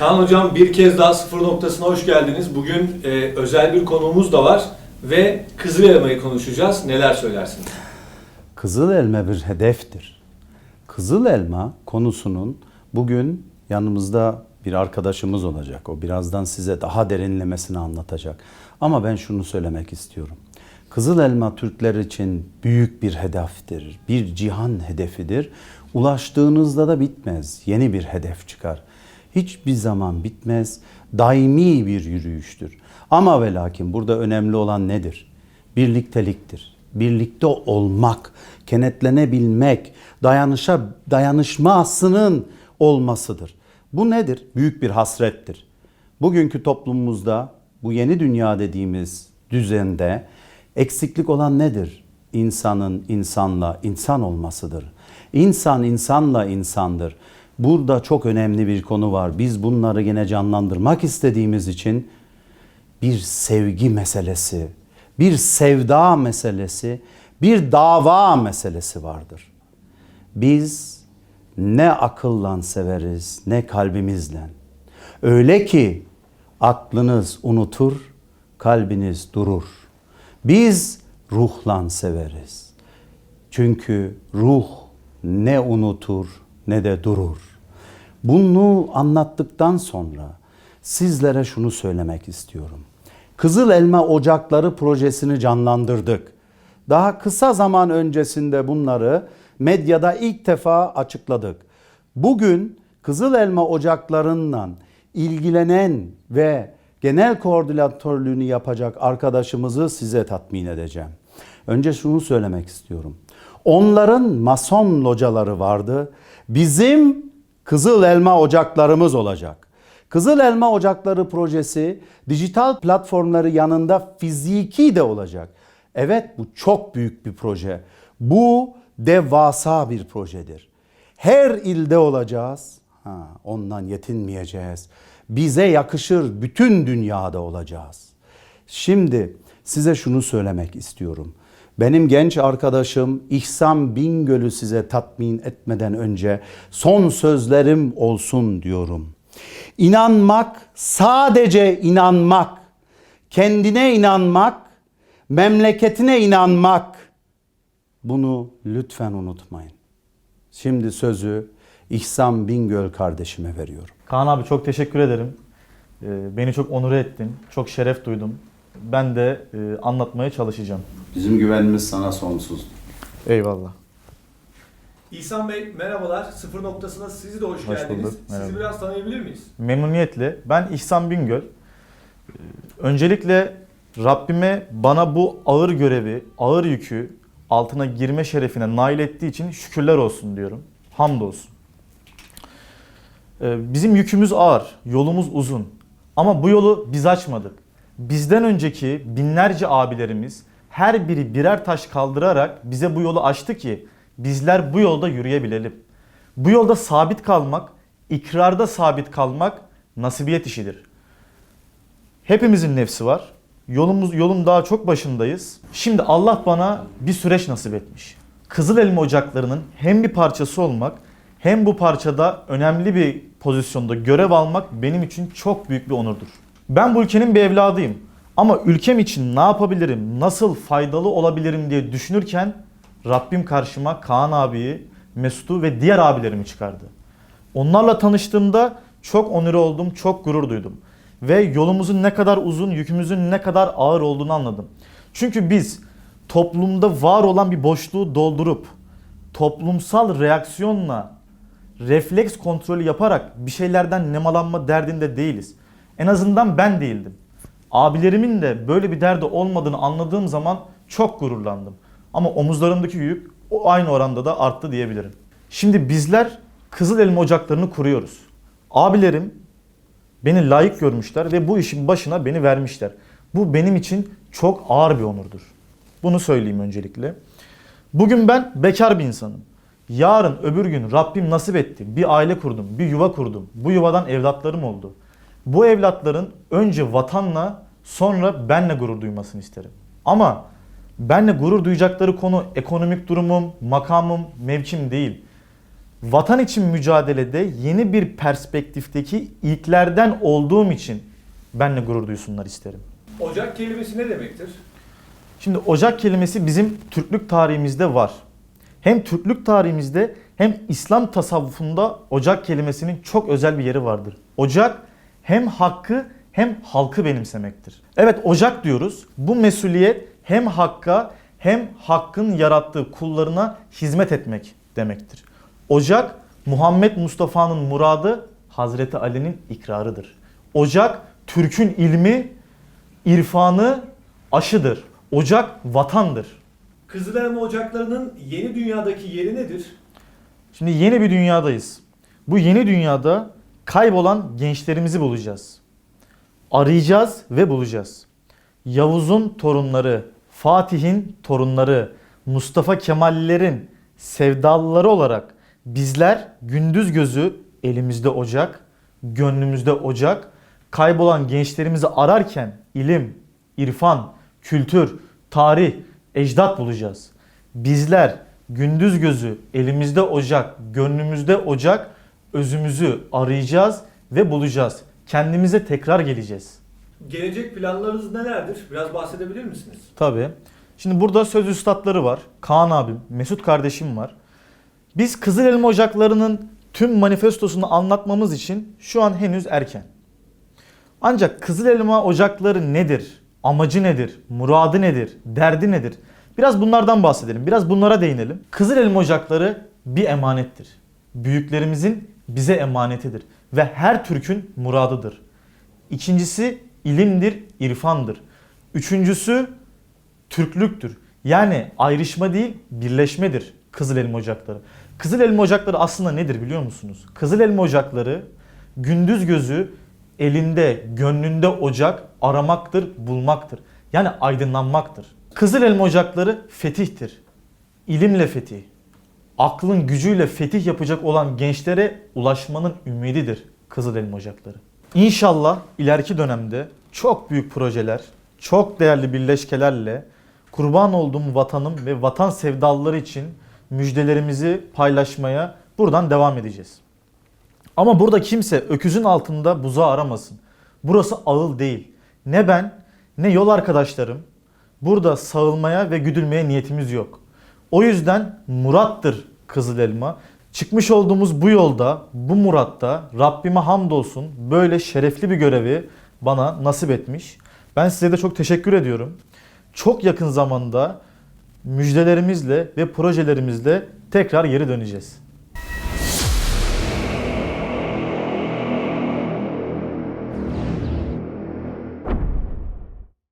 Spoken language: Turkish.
Kaan Hocam bir kez daha sıfır noktasına hoş geldiniz. Bugün e, özel bir konuğumuz da var ve Kızıl Elma'yı konuşacağız. Neler söylersiniz? Kızıl elma bir hedeftir. Kızıl elma konusunun bugün yanımızda bir arkadaşımız olacak. O birazdan size daha derinlemesine anlatacak. Ama ben şunu söylemek istiyorum. Kızıl elma Türkler için büyük bir hedeftir. Bir cihan hedefidir. Ulaştığınızda da bitmez. Yeni bir hedef çıkar. Hiçbir zaman bitmez. Daimi bir yürüyüştür. Ama ve lakin burada önemli olan nedir? Birlikteliktir birlikte olmak, kenetlenebilmek, dayanışa dayanışmasının olmasıdır. Bu nedir? Büyük bir hasrettir. Bugünkü toplumumuzda bu yeni dünya dediğimiz düzende eksiklik olan nedir? İnsanın insanla insan olmasıdır. İnsan insanla insandır. Burada çok önemli bir konu var. Biz bunları yine canlandırmak istediğimiz için bir sevgi meselesi, bir sevda meselesi, bir dava meselesi vardır. Biz ne akıllan severiz ne kalbimizle. Öyle ki aklınız unutur, kalbiniz durur. Biz ruhlan severiz. Çünkü ruh ne unutur ne de durur. Bunu anlattıktan sonra sizlere şunu söylemek istiyorum. Kızıl Elma Ocakları projesini canlandırdık. Daha kısa zaman öncesinde bunları medyada ilk defa açıkladık. Bugün Kızıl Elma Ocaklarından ilgilenen ve genel koordinatörlüğünü yapacak arkadaşımızı size tatmin edeceğim. Önce şunu söylemek istiyorum. Onların mason locaları vardı. Bizim Kızıl Elma Ocaklarımız olacak. Kızıl Elma Ocakları projesi dijital platformları yanında fiziki de olacak. Evet bu çok büyük bir proje. Bu devasa bir projedir. Her ilde olacağız. Ha, ondan yetinmeyeceğiz. Bize yakışır bütün dünyada olacağız. Şimdi size şunu söylemek istiyorum. Benim genç arkadaşım İhsan Bingöl'ü size tatmin etmeden önce son sözlerim olsun diyorum. İnanmak, sadece inanmak, kendine inanmak, memleketine inanmak. Bunu lütfen unutmayın. Şimdi sözü İhsan Bingöl kardeşime veriyorum. Kaan abi çok teşekkür ederim. Ee, Beni çok onur ettin. Çok şeref duydum. Ben de e, anlatmaya çalışacağım. Bizim güvenimiz sana sonsuz. Eyvallah. İhsan Bey merhabalar. Sıfır noktasına sizi de hoş, Hoş geldiniz. bulduk, merhaba. Sizi biraz tanıyabilir miyiz? Memnuniyetle. Ben İhsan Bingöl. Ee, Öncelikle Rabbime bana bu ağır görevi, ağır yükü altına girme şerefine nail ettiği için şükürler olsun diyorum. Hamdolsun. Ee, Bizim yükümüz ağır, yolumuz uzun. Ama bu yolu biz açmadık. Bizden önceki binlerce abilerimiz her biri birer taş kaldırarak bize bu yolu açtı ki bizler bu yolda yürüyebilelim. Bu yolda sabit kalmak, ikrarda sabit kalmak nasibiyet işidir. Hepimizin nefsi var. Yolumuz yolun daha çok başındayız. Şimdi Allah bana bir süreç nasip etmiş. Kızıl Elma Ocakları'nın hem bir parçası olmak hem bu parçada önemli bir pozisyonda görev almak benim için çok büyük bir onurdur. Ben bu ülkenin bir evladıyım. Ama ülkem için ne yapabilirim, nasıl faydalı olabilirim diye düşünürken Rabbim karşıma Kaan abiyi, Mesut'u ve diğer abilerimi çıkardı. Onlarla tanıştığımda çok onur oldum, çok gurur duydum. Ve yolumuzun ne kadar uzun, yükümüzün ne kadar ağır olduğunu anladım. Çünkü biz toplumda var olan bir boşluğu doldurup toplumsal reaksiyonla refleks kontrolü yaparak bir şeylerden nemalanma derdinde değiliz. En azından ben değildim. Abilerimin de böyle bir derdi olmadığını anladığım zaman çok gururlandım. Ama omuzlarımdaki yük o aynı oranda da arttı diyebilirim. Şimdi bizler Kızıl Elma Ocaklarını kuruyoruz. Abilerim beni layık görmüşler ve bu işin başına beni vermişler. Bu benim için çok ağır bir onurdur. Bunu söyleyeyim öncelikle. Bugün ben bekar bir insanım. Yarın öbür gün Rabbim nasip etti. Bir aile kurdum, bir yuva kurdum. Bu yuvadan evlatlarım oldu. Bu evlatların önce vatanla sonra benle gurur duymasını isterim. Ama benle gurur duyacakları konu ekonomik durumum, makamım, mevkim değil. vatan için mücadelede yeni bir perspektifteki ilklerden olduğum için benle gurur duysunlar isterim. Ocak kelimesi ne demektir? Şimdi Ocak kelimesi bizim Türklük tarihimizde var. Hem Türklük tarihimizde hem İslam tasavvufunda Ocak kelimesinin çok özel bir yeri vardır. Ocak hem hakkı hem halkı benimsemektir. Evet Ocak diyoruz. Bu mesuliyet hem hakka hem hakkın yarattığı kullarına hizmet etmek demektir. Ocak Muhammed Mustafa'nın muradı Hazreti Ali'nin ikrarıdır. Ocak Türk'ün ilmi, irfanı, aşıdır. Ocak vatandır. Kızılelma ocaklarının yeni dünyadaki yeri nedir? Şimdi yeni bir dünyadayız. Bu yeni dünyada kaybolan gençlerimizi bulacağız. Arayacağız ve bulacağız. Yavuz'un torunları, Fatih'in torunları, Mustafa Kemal'lerin sevdalıları olarak bizler gündüz gözü elimizde ocak, gönlümüzde ocak, kaybolan gençlerimizi ararken ilim, irfan, kültür, tarih, ecdat bulacağız. Bizler gündüz gözü elimizde ocak, gönlümüzde ocak, özümüzü arayacağız ve bulacağız. Kendimize tekrar geleceğiz. Gelecek planlarınız nelerdir? Biraz bahsedebilir misiniz? Tabii. Şimdi burada söz üstadları var. Kaan abim, Mesut kardeşim var. Biz Kızıl Elma Ocakları'nın tüm manifestosunu anlatmamız için şu an henüz erken. Ancak Kızıl Elma Ocakları nedir? Amacı nedir? Muradı nedir? Derdi nedir? Biraz bunlardan bahsedelim. Biraz bunlara değinelim. Kızıl Elma Ocakları bir emanettir. Büyüklerimizin bize emanetidir. Ve her Türk'ün muradıdır. İkincisi ilimdir, irfandır. Üçüncüsü Türklüktür. Yani ayrışma değil, birleşmedir Kızıl Elma Ocakları. Kızıl Elma Ocakları aslında nedir biliyor musunuz? Kızıl Elma Ocakları gündüz gözü elinde, gönlünde ocak aramaktır, bulmaktır. Yani aydınlanmaktır. Kızıl Elma Ocakları fetihtir. İlimle fetih. Aklın gücüyle fetih yapacak olan gençlere ulaşmanın ümididir Kızıl Elma Ocakları. İnşallah ileriki dönemde çok büyük projeler, çok değerli birleşkelerle kurban olduğum vatanım ve vatan sevdalıları için müjdelerimizi paylaşmaya buradan devam edeceğiz. Ama burada kimse öküzün altında buzağı aramasın. Burası ağıl değil. Ne ben ne yol arkadaşlarım burada sağılmaya ve güdülmeye niyetimiz yok. O yüzden murattır Kızıl Elma. Çıkmış olduğumuz bu yolda, bu muratta Rabbime hamdolsun böyle şerefli bir görevi bana nasip etmiş. Ben size de çok teşekkür ediyorum. Çok yakın zamanda müjdelerimizle ve projelerimizle tekrar geri döneceğiz.